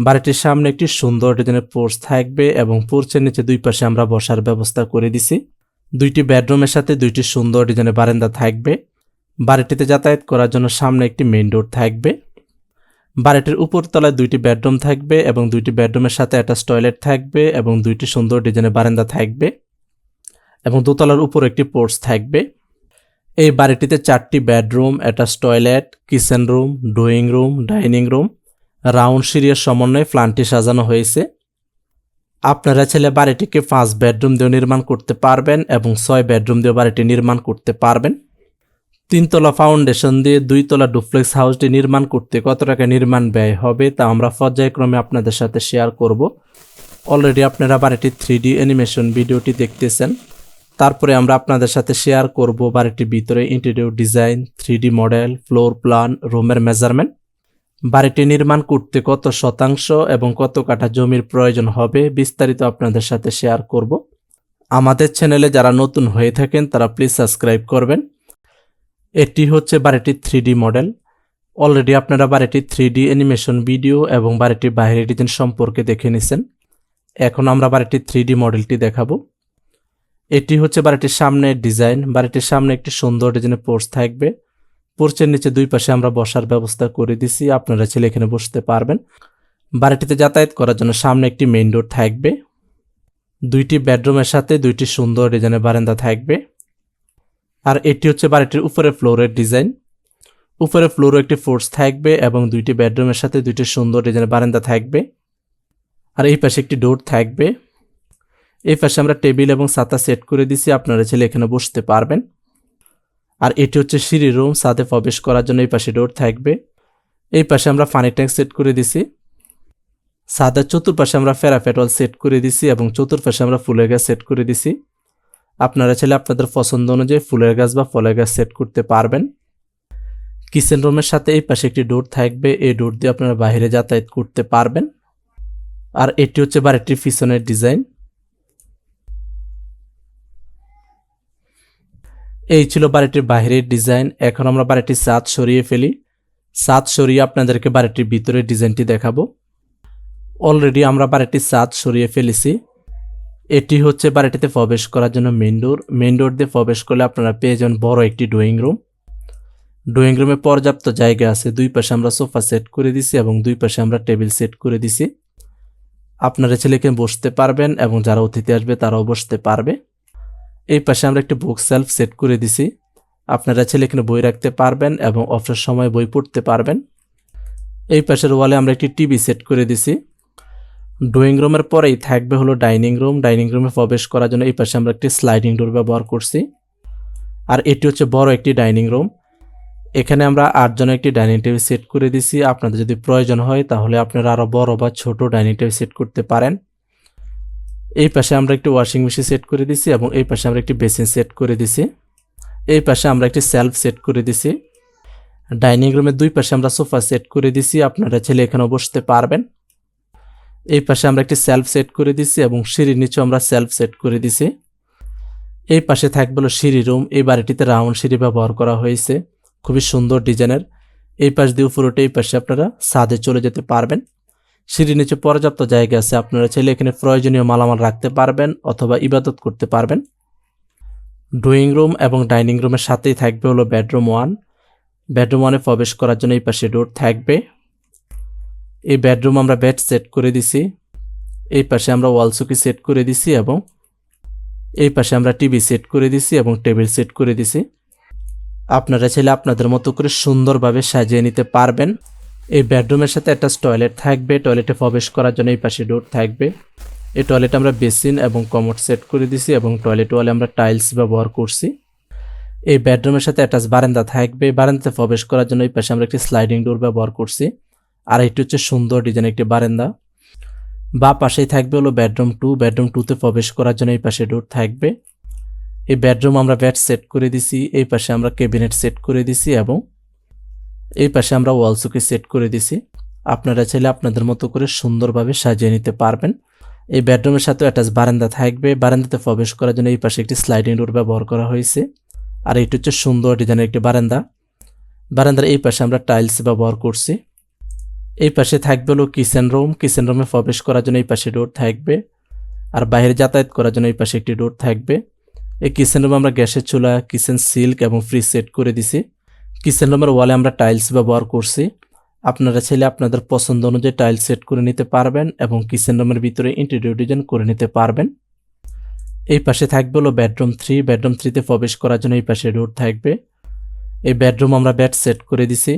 বাড়িটির সামনে একটি সুন্দর ডিজাইনের পোর্চ থাকবে এবং পোর্চের নিচে দুই পাশে আমরা বসার ব্যবস্থা করে দিছি। দুইটি বেডরুমের সাথে দুইটি সুন্দর ডিজাইনের বারান্দা থাকবে। বাড়িটিতে যাতায়াত করার জন্য সামনে একটি মেইন ডোর থাকবে। বাড়িটির উপর তলায় দুইটি বেডরুম থাকবে এবং দুইটি বেডরুমের সাথে একটা টয়লেট থাকবে এবং দুইটি সুন্দর ডিজাইনের বারান্দা থাকবে এবং দোতলার উপর একটি পোর্চ থাকবে। এই বাড়িটিতে চারটি bedroom attach toilet, kitchen room, drawing room, dining room round সিরিয়ার সমন্বয়ে প্ল্যানটি সাজানো হয়েছে। আপনারা ছেলে বাড়িটিকে পাঁচ বেডরুম দিয়ে নির্মাণ করতে পারবেন এবং ছয় বেডরুম দিয়ে বাড়িটি নির্মাণ করতে পারবেন। তিনতলা ফাউন্ডেশন দিয়ে দুইতলা ডুপ্লেক্স হাউসটি নির্মাণ করতে কত টাকা নির্মাণ ব্যয় হবে তা আমরা পর্যায়ক্রমে আপনাদের সাথে শেয়ার করব। অলরেডি আপনারা বাড়িটি থ্রি ডি অ্যানিমেশন ভিডিওটি দেখতেছেন। তারপরে আমরা আপনাদের সাথে শেয়ার করব বাড়িটির ভিতরে interior design three model, floor plan, রুমের মেজারমেন্ট। বাড়িটি নির্মাণ করতে কত শতাংশ এবং কত কাঠা জমির প্রয়োজন হবে বিস্তারিত আপনাদের সাথে শেয়ার করব। আমাদের চ্যানেলে যারা নতুন হয়ে থাকেন, তারা প্লিজ সাবস্ক্রাইব করবেন। এটি হচ্ছে বাড়িটির থ্রি মডেল অলরেডি আপনারা বাড়িটির থ্রি অ্যানিমেশন ভিডিও এবং বাড়িটির বাইরের ডিজাইন সম্পর্কে দেখে নিছেন। এখন আমরা বাড়িটির থ্রি মডেলটি দেখাবো। এটি হচ্ছে বাড়িটির সামনের ডিজাইন বাড়িটির সামনে একটি সুন্দর ডিজাইনের পোর্স থাকবে। পোর্চের নিচে দুই পাশে আমরা বসার ব্যবস্থা করে দিছি। আপনারা ছেলে এখানে বসতে পারবেন। বাড়িটিতে যাতায়াত করার জন্য সামনে একটি মেইন ডোর থাকবে। দুইটি বেডরুমের সাথে দুইটি সুন্দর ডিজাইনের বারান্দা থাকবে। আর এটি হচ্ছে বাড়িটির উপরে ফ্লোরের ডিজাইন। উপরে ফ্লোরও একটি ফোর্স থাকবে এবং দুইটি বেডরুমের সাথে দুইটি সুন্দর ডিজাইনের বারান্দা থাকবে। আর এই পাশে একটি ডোর থাকবে। এই পাশে আমরা টেবিল এবং ছাতা সেট করে দিছি। আপনারা ছেলে এখানে বসতে পারবেন। আর এটি হচ্ছে সিঁড়ি রুম সাথে প্রবেশ করার জন্য এই পাশে ডোর থাকবে। এই পাশে আমরা পানি ট্যাঙ্ক সেট করে দিছি। সাদের চতুর্পাশে আমরা ফেরাফেটল সেট করে দিছি এবং চতুর্পাশে আমরা ফুলের গাছ সেট করে দিছি। আপনারা চাইলে আপনাদের পছন্দ অনুযায়ী ফুলের গাছ বা ফলের গাছ সেট করতে পারবেন। কিচেন রুমের সাথে এই পাশে একটি ডোর থাকবে। এই ডোর দিয়ে আপনারা বাইরে যাতায়াত করতে পারবেন। আর এটি হচ্ছে বাড়িটির পিছনের ডিজাইন এই ছিল বাড়িটির বাইরের ডিজাইন। এখন আমরা বাড়িটির ছাদ সরিয়ে ফেলি। ছাদ সরিয়ে আপনাদেরকে বাড়িটির ভিতরের ডিজাইনটি দেখাবো। অলরেডি আমরা বাড়িটির ছাদ সরিয়ে ফেলেছি। এটি হচ্ছে বাড়িটিতে প্রবেশ করার জন্য মেন ডোর মেন ডোর দিয়ে প্রবেশ করলে আপনারা পেয়ে যান বড় একটি ড্রয়িং রুম ড্রয়িং রুমে পর্যাপ্ত জায়গা আছে। দুই পাশে আমরা সোফা সেট করে দিছি এবং দুই পাশে আমরা টেবিল সেট করে দিছি। আপনারা ছেলেকে বসতে পারবেন এবং যারা অতিথি আসবে তারাও বসতে পারবে। এই পাশে আমরা একটি বুক সেলফ সেট করে দিছি। আপনারা ছেলে এখানে বই রাখতে পারবেন এবং অফের সময় বই পড়তে পারবেন। এই পাশের ওয়ালে আমরা একটি টিভি সেট করে দিছি। ড্রয়িং রুমের পরেই থাকবে হলো ডাইনিং রুম ডাইনিং রুমে প্রবেশ করার জন্য এই পাশে আমরা একটি স্লাইডিং ডোর ব্যবহার করছি। আর এটি হচ্ছে বড় একটি ডাইনিং রুম এখানে আমরা আটজনের একটি ডাইনিং টেবিল সেট করে দিছি। আপনাদের যদি প্রয়োজন হয় তাহলে আপনারা আরও বড় বা ছোট ডাইনিং টেবিল সেট করতে পারেন। এই পাশে আমরা একটি ওয়াশিং মেশিন সেট করে দিছি এবং এই পাশে আমরা একটি বেসিন সেট করে দিছি। এই পাশে আমরা একটি সেলফ সেট করে দিছি। ডাইনিং রুমের দুই পাশে আমরা সোফা সেট করে দিছি। আপনারা ছেলে এখানে বসতে পারবেন। এই পাশে আমরা একটি সেলফ সেট করে দিছি এবং সিঁড়ির নিচে আমরা সেলফ সেট করে দিছি। এই পাশে থাকবে সিঁড়ি রুম এই বাড়িটিতে রাউন্ড সিঁড়ি ব্যবহার করা হয়েছে। খুবই সুন্দর ডিজাইনের এই পাশ দিয়ে উপরোটে এই পাশে আপনারা ছাদে চলে যেতে পারবেন। সিঁড়ির নিচে পর্যাপ্ত জায়গা আছে, আপনারা চাইলে এখানে প্রয়োজনীয় মালামাল রাখতে পারবেন অথবা ইবাদত করতে পারবেন। ড্রয়িং রুম এবং ডাইনিং রুমের সাথেই থাকবে হলো বেডরুম ওয়ান। বেডরুম ওয়ানে প্রবেশ করার জন্য এই পাশে ডোর থাকবে। এই বেডরুম আমরা বেড সেট করে দিছি। এই পাশে আমরা ওয়াল সুকি সেট করে দিছি এবং এই পাশে আমরা টিভি সেট করে দিছি এবং টেবিল সেট করে দিছি। আপনারা চাইলে আপনাদের মতো করে সুন্দরভাবে সাজিয়ে নিতে পারবেন। এই বেডরুমের সাথে একটা টয়লেট থাকবে। টয়লেটে প্রবেশ করার জন্য এই পাশে ডোর থাকবে। এই টয়লেটে আমরা বেসিন এবং কমোড সেট করে দিছি এবং টয়লেট ওয়ালে আমরা টাইলস ব্যবহার করছি। এই বেডরুমের সাথে অ্যাটাচ বারান্দা থাকবে। বারান্দাতে প্রবেশ করার জন্য এই পাশে আমরা একটি স্লাইডিং ডোর ব্যবহার করছি। আর এটি হচ্ছে সুন্দর ডিজাইন একটি বারান্দা। বা পাশেই থাকবে হলো বেডরুম টু বেডরুম টুতে প্রবেশ করার জন্য এই পাশে ডোর থাকবে। এই বেডরুম আমরা বেড সেট করে দিছি। এই পাশে আমরা ক্যাবিনেট সেট করে দিছি এবং এই পাশে আমরা ওয়াল সুকে সেট করে দিছি। আপনারা চাইলে আপনাদের মতো করে সুন্দরভাবে সাজিয়ে নিতে পারবেন। এই বেডরুমের সাথে অ্যাটাচ বারান্দা থাকবে। বারান্দাতে প্রবেশ করার জন্য এই পাশে একটি স্লাইডিং ডোর ব্যবহার করা হয়েছে। আর এটি হচ্ছে সুন্দর ডিজাইনের একটি বারান্দা। বারান্দার এই পাশে আমরা টাইলস ব্যবহার করছি। এই পাশে থাকবে হলো কিচেন রুম কিচেন রুমে প্রবেশ করার জন্য এই পাশে ডোর থাকবে। আর বাইরে যাতায়াত করার জন্য এই পাশে একটি ডোর থাকবে। এই কিচেন রুমে আমরা গ্যাসের চুলা কিচেন সিল্ক এবং ফ্রিজ সেট করে দিছি। কিচেন রুমের ওয়ালে আমরা টাইলস ব্যবহার করছি? আপনারা চাইলে আপনাদের পছন্দ অনুযায়ী টাইলস সেট করে নিতে পারবেন এবং কিচেন রুমের ভিতরে ইন্টেরিয়র ডিজাইন করে নিতে পারবেন। এই পাশে থাকবে হলো বেডরুম থ্রি বেডরুম থ্রিতে প্রবেশ করার জন্য এই পাশে ডোর থাকবে। এই বেডরুম আমরা বেড সেট করে দিছি।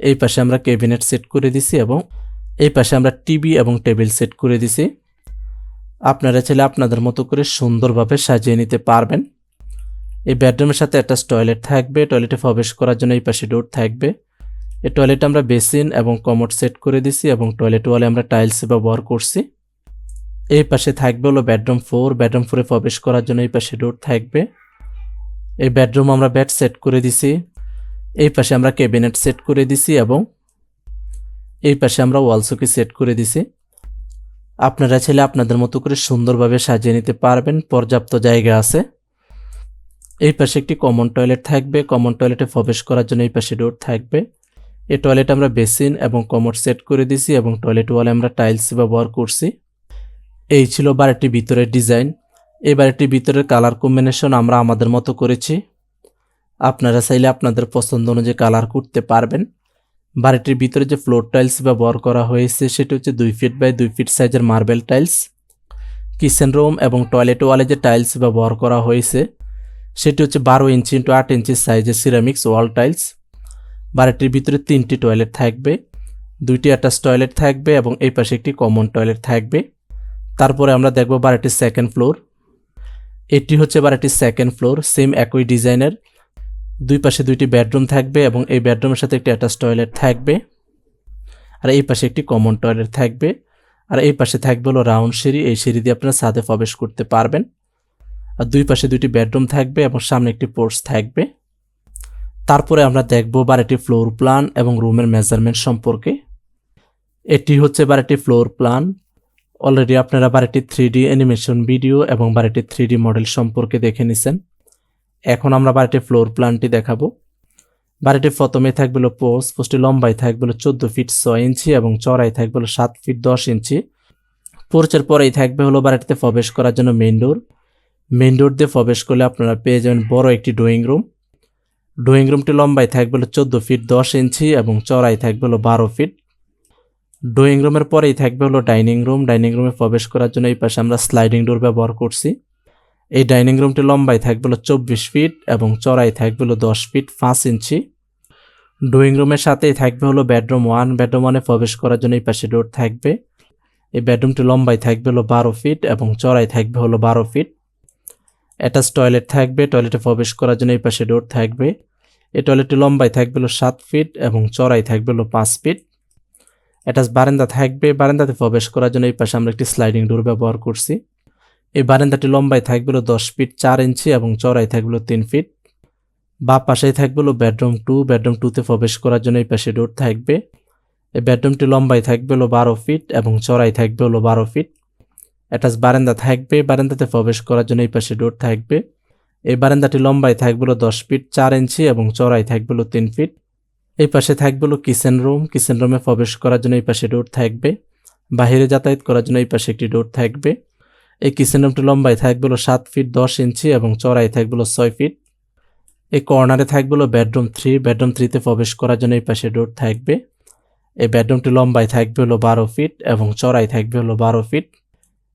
এই পাশে আমরা ক্যাবিনেট সেট করে দিছি এবং এই পাশে আমরা টিভি এবং টেবিল সেট করে দিছি। আপনারা চাইলে আপনাদের মতো করে সুন্দরভাবে সাজিয়ে নিতে পারবেন। এই বেডরুমের সাথে একটা টয়লেট থাকবে। টয়লেটে প্রবেশ করার জন্য এই পাশে ডোর থাকবে। এই টয়লেটে আমরা বেসিন এবং কমোড সেট করে দিছি এবং টয়লেট ওয়ালে আমরা টাইলস ব্যবহার করছি। এই পাশে থাকবে হলো বেডরুম ফোর বেডরুম ফোরে প্রবেশ করার জন্য এই পাশে ডোর থাকবে। এই বেডরুম আমরা বেড সেট করে দিছি। এই পাশে আমরা ক্যাবিনেট সেট করে দিছি এবং এই পাশে আমরা ওয়ালসুকি সেট করে দিছি। আপনারা চাইলে আপনাদের মতো করে সুন্দরভাবে সাজিয়ে নিতে পারবেন। পর্যাপ্ত জায়গা আছে। এই পাশে একটি কমন টয়লেট থাকবে। কমন টয়লেটে প্রবেশ করার জন্য এই পাশে ডোর থাকবে। এই টয়লেট আমরা বেসিন এবং কমোড সেট করে দিছি এবং টয়লেট ওয়ালে আমরা টাইলস ব্যবহার করছি। এই ছিল বাড়িটির ভিতরের ডিজাইন এই বাড়িটির ভিতরের কালার কম্বিনেশন আমরা আমাদের মতো করেছি। আপনারা চাইলে আপনাদের পছন্দ অনুযায়ী কালার করতে পারবেন। বাড়িটির ভিতরে যে ফ্লোর টাইলস ব্যবহার করা হয়েছে, সেটি হচ্ছে দুই ফিট বাই দুই ফিট সাইজের মার্বেল টাইলস কিচেন রুম এবং টয়লেট ওয়ালে যে টাইলস ব্যবহার করা হয়েছে সেটি হচ্ছে বারো ইঞ্চি ইন্টু আট ইঞ্চি সাইজের সিরামিক্স ওয়াল টাইলস বাড়িটির ভিতরে তিনটি টয়লেট থাকবে, দুইটি অ্যাটাচ টয়লেট থাকবে এবং এই পাশে একটি কমন টয়লেট থাকবে। তারপরে আমরা দেখব বাড়িটির সেকেন্ড ফ্লোর এটি হচ্ছে বাড়িটির সেকেন্ড ফ্লোর সেম একই ডিজাইনের দুই পাশে দুইটি বেডরুম থাকবে এবং এই বেডরুমের সাথে একটি অ্যাটাচ টয়লেট থাকবে। আর এই পাশে একটি কমন টয়লেট থাকবে। আর এই পাশে থাকবে হলো রাউন্ড সিঁড়ি, এই সিঁড়ি দিয়ে আপনারা ছাদে প্রবেশ করতে পারবেন। আর দুই পাশে দুইটি বেডরুম থাকবে এবং সামনে একটি পোর্স থাকবে। তারপরে আমরা দেখব বাড়িটির ফ্লোর প্ল্যান এবং রুমের মেজারমেন্ট সম্পর্কে। এটি হচ্ছে বাড়িটির ফ্লোর প্ল্যান। অলরেডি আপনারা বাড়িটির থ্রি ডি অ্যানিমেশন ভিডিও এবং বাড়িটির থ্রি ডি মডেল সম্পর্কে দেখে নিছেন। এখন আমরা বাড়িটির ফ্লোর প্ল্যানটি দেখাবো। বাড়িটি প্রথমে থাকবে পোস্ট পোস্টটি লম্বাই থাকবে চোদ্দ ফিট ছয় ইঞ্চি এবং চড়াই থাকবে সাত ফিট দশ ইঞ্চি। পোর্চের পরেই থাকবে হলো বাড়িটিতে প্রবেশ করার জন্য মেইন ডোর মেইন ডোর দিয়ে প্রবেশ করলে আপনারা পেয়ে যাবেন বড় একটি ড্রয়িং রুম। ড্রয়িং রুমটি লম্বাই থাকবে হলো চোদ্দ ফিট, দশ ইঞ্চি এবং চড়াই থাকবে হলো বারো ফিট। ড্রয়িং রুমের পরেই থাকবে হলো ডাইনিং রুম। ডাইনিং রুমে প্রবেশ করার জন্য এই পাশে আমরা স্লাইডিং ডোর ব্যবহার করছি। এই ডাইনিং রুমটি লম্বাই থাকবে হলো চব্বিশ ফিট এবং চড়াই থাকবে হলো দশ ফিট, পাঁচ ইঞ্চি। ড্রয়িং রুমের সাথেই থাকবে হলো বেডরুম ওয়ান। বেডরুম ওয়ানে প্রবেশ করার জন্য এই পাশে ডোর থাকবে। এই বেডরুমটি লম্বাই থাকবে হলো বারো ফিট এবং চড়াই থাকবে হলো বারো ফিট। অ্যাটাচ টয়লেট থাকবে, টয়লেটে প্রবেশ করার জন্য এই পাশে ডোর থাকবে। এই টয়লেটটি লম্বাই থাকবে হলো সাত ফিট এবং চড়াই থাকবে হলো পাঁচ ফিট। অ্যাটাচ বারান্দা থাকবে, বারান্দাতে প্রবেশ করার জন্য এই পাশে আমরা একটি স্লাইডিং ডোর ব্যবহার করছি। এই বারান্দাটি লম্বাই থাকবে হলো দশ ফিট চার ইঞ্চি এবং চড়াই থাকবে হলো তিন ফিট। বা পাশেই থাকবে হলো বেডরুম টু, বেডরুম টুতে প্রবেশ করার জন্য এই পাশে ডোর থাকবে। এই বেডরুমটি লম্বাই থাকবে হলো বারো ফিট এবং চড়াই থাকবে হলো বারো ফিট। অ্যাটাচ বারান্দা থাকবে, বারান্দাতে প্রবেশ করার জন্য এই পাশে ডোর থাকবে। এই বারান্দাটি লম্বাই থাকবে দশ ফিট চার ইঞ্চি এবং চড়াই থাকবে তিন ফিট এই পাশে থাকবে কিচেন রুম কিচেন রুমে প্রবেশ করার জন্য এই পাশে ডোর থাকবে। বাহিরে যাতায়াত করার জন্য এই পাশে একটি ডোর থাকবে। এই কিচেন রুমটি লম্বাই থাকবে সাত ফিট দশ ইঞ্চি এবং চড়াই থাকবে ছয় ফিট এই কর্নারে থাকবে বেডরুম থ্রি বেডরুম থ্রিতে প্রবেশ করার জন্য এই পাশে ডোর থাকবে। এই বেডরুমটি লম্বাই থাকবে হলো বারো ফিট এবং চড়াই থাকবে হলো বারো ফিট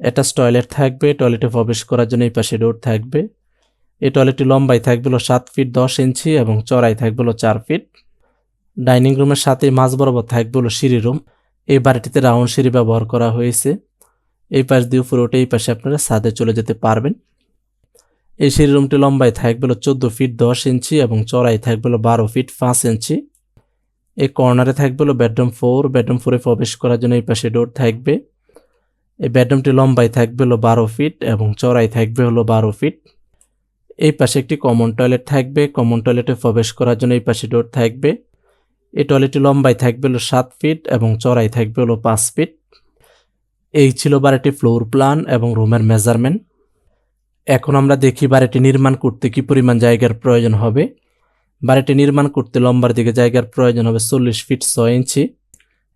অ্যাটাচ টয়লেট থাকবে টয়লেটে প্রবেশ করার জন্য এই পাশে ডোর থাকবে। এই টয়লেটটি লম্বাই থাকবে হলো সাত ফিট দশ ইঞ্চি এবং চড়াই থাকবে হলো চার ফিট ডাইনিং রুমের সাথে মাঝ বরাবর থাকবে হলো সিঁড়ি রুম এই বাড়িটিতে রাউন্ড সিঁড়ি ব্যবহার করা হয়েছে। এই পাশ দিয়ে উপরে উঠে এই পাশে আপনারা ছাদে চলে যেতে পারবেন। এই সিঁড়ি রুমটি লম্বাই থাকবে হলো চোদ্দ ফিট দশ ইঞ্চি এবং চড়াই থাকবে হলো বারো ফিট পাঁচ ইঞ্চি। এই কর্নারে থাকবে হলো বেডরুম ফোর বেডরুম ফোরে প্রবেশ করার জন্য এই পাশে ডোর থাকবে। এই বেডরুমটি লম্বাই থাকবে হলো বারো ফিট এবং চড়াই থাকবে হলো বারো ফিট। এই পাশে একটি কমন টয়লেট থাকবে। কমন টয়লেটে প্রবেশ করার জন্য এই পাশে ডোর থাকবে। এই টয়লেটটি লম্বাই থাকবে হলো সাত ফিট এবং চড়াই থাকবে হলো পাঁচ ফিট। এই ছিল বাড়িটি ফ্লোর প্ল্যান এবং রুমের মেজারমেন্ট এখন আমরা দেখি বাড়িটি নির্মাণ করতে কি পরিমাণ জায়গার প্রয়োজন হবে। বাড়িটি নির্মাণ করতে লম্বার দিকে জায়গার প্রয়োজন হবে চল্লিশ ফিট ছয় ইঞ্চি।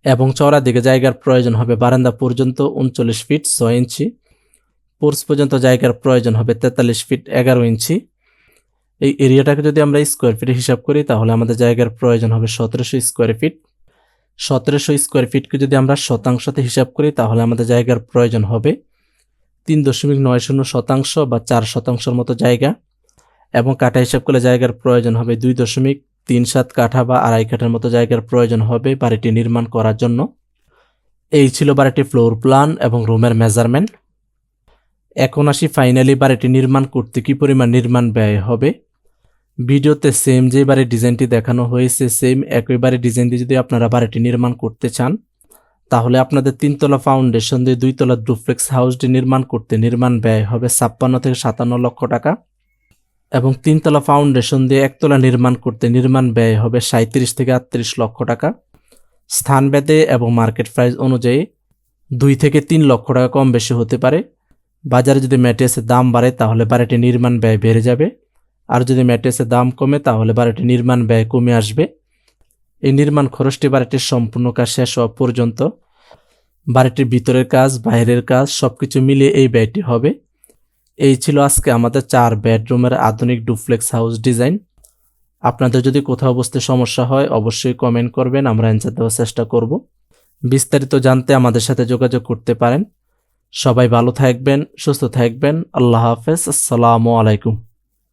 এবং চওড়া দিকে জায়গার প্রয়োজন হবে বারান্দা পর্যন্ত উনচল্লিশ ফিট ছয় ইঞ্চি। পোর্স পর্যন্ত জায়গার প্রয়োজন হবে তেতাল্লিশ ফিট এগারো ইঞ্চি। এই এরিয়াটাকে যদি আমরা স্কোয়ার ফিটে হিসাব করি, তাহলে আমাদের জায়গার প্রয়োজন হবে সতেরোশো স্কোয়ার ফিট। সতেরোশো স্কোয়ার ফিটকে যদি আমরা শতাংশতে হিসাব করি, তাহলে আমাদের জায়গার প্রয়োজন হবে তিন দশমিক নয় শূন্য শতাংশ বা চার শতাংশের মতো জায়গা। এবং কাটা হিসাব করলে জায়গার প্রয়োজন হবে দুই দশমিক তিন সাত কাঠা বা আড়াই কাঠার মতো জায়গার প্রয়োজন হবে বাড়িটি নির্মাণ করার জন্য। এই ছিল বাড়িটি ফ্লোর প্ল্যান এবং রুমের মেজারমেন্ট। এখন আসি ফাইনালি বাড়িটি নির্মাণ করতে কি পরিমাণ নির্মাণ ব্যয় হবে। ভিডিওতে সেম যে বাড়ির ডিজাইনটি দেখানো হয়েছে সেম একই বাড়ির ডিজাইন দিয়ে যদি আপনারা বাড়িটি নির্মাণ করতে চান, তাহলে আপনাদের তিনতলা ফাউন্ডেশন দিয়ে দুইতলা ডুপ্লেক্স হাউসটি নির্মাণ করতে নির্মাণ ব্যয় হবে ছাপ্পান্ন থেকে সাতান্ন লক্ষ টাকা। এবং তিনতলা ফাউন্ডেশন দিয়ে একতলা নির্মাণ করতে নির্মাণ ব্যয় হবে সাঁত্রিশ থেকে আটত্রিশ লক্ষ টাকা। স্থান স্থানভেদে এবং মার্কেট প্রাইস অনুযায়ী দুই থেকে তিন লক্ষ টাকা কম বেশি হতে পারে। বাজারে যদি ম্যাট্রেসের দাম বাড়ে, তাহলে বাড়িটি নির্মাণ ব্যয় বেড়ে যাবে। আর যদি ম্যাট্রেসের দাম কমে, তাহলে বাড়িটি নির্মাণ ব্যয় কমে আসবে। এই নির্মাণ খরচটি বাড়িটির সম্পূর্ণ কাজ শেষ হওয়া পর্যন্ত। বাড়িটির ভিতরের কাজ, বাইরের কাজ সব কিছু মিলিয়ে এই ব্যয়টি হবে। এই ছিল আজকে আমাদের চার বেডরুমের আধুনিক ডুপ্লেক্স হাউস ডিজাইন। আপনাদের যদি কোথাও বসতে সমস্যা হয়, অবশ্যই কমেন্ট করবেন, আমরা অ্যান্সার দেওয়ার চেষ্টা করব। বিস্তারিত জানতে আমাদের সাথে যোগাযোগ করতে পারেন। সবাই ভালো থাকবেন, সুস্থ থাকবেন। আল্লাহ হাফেজ, আসসালামু আলাইকুম।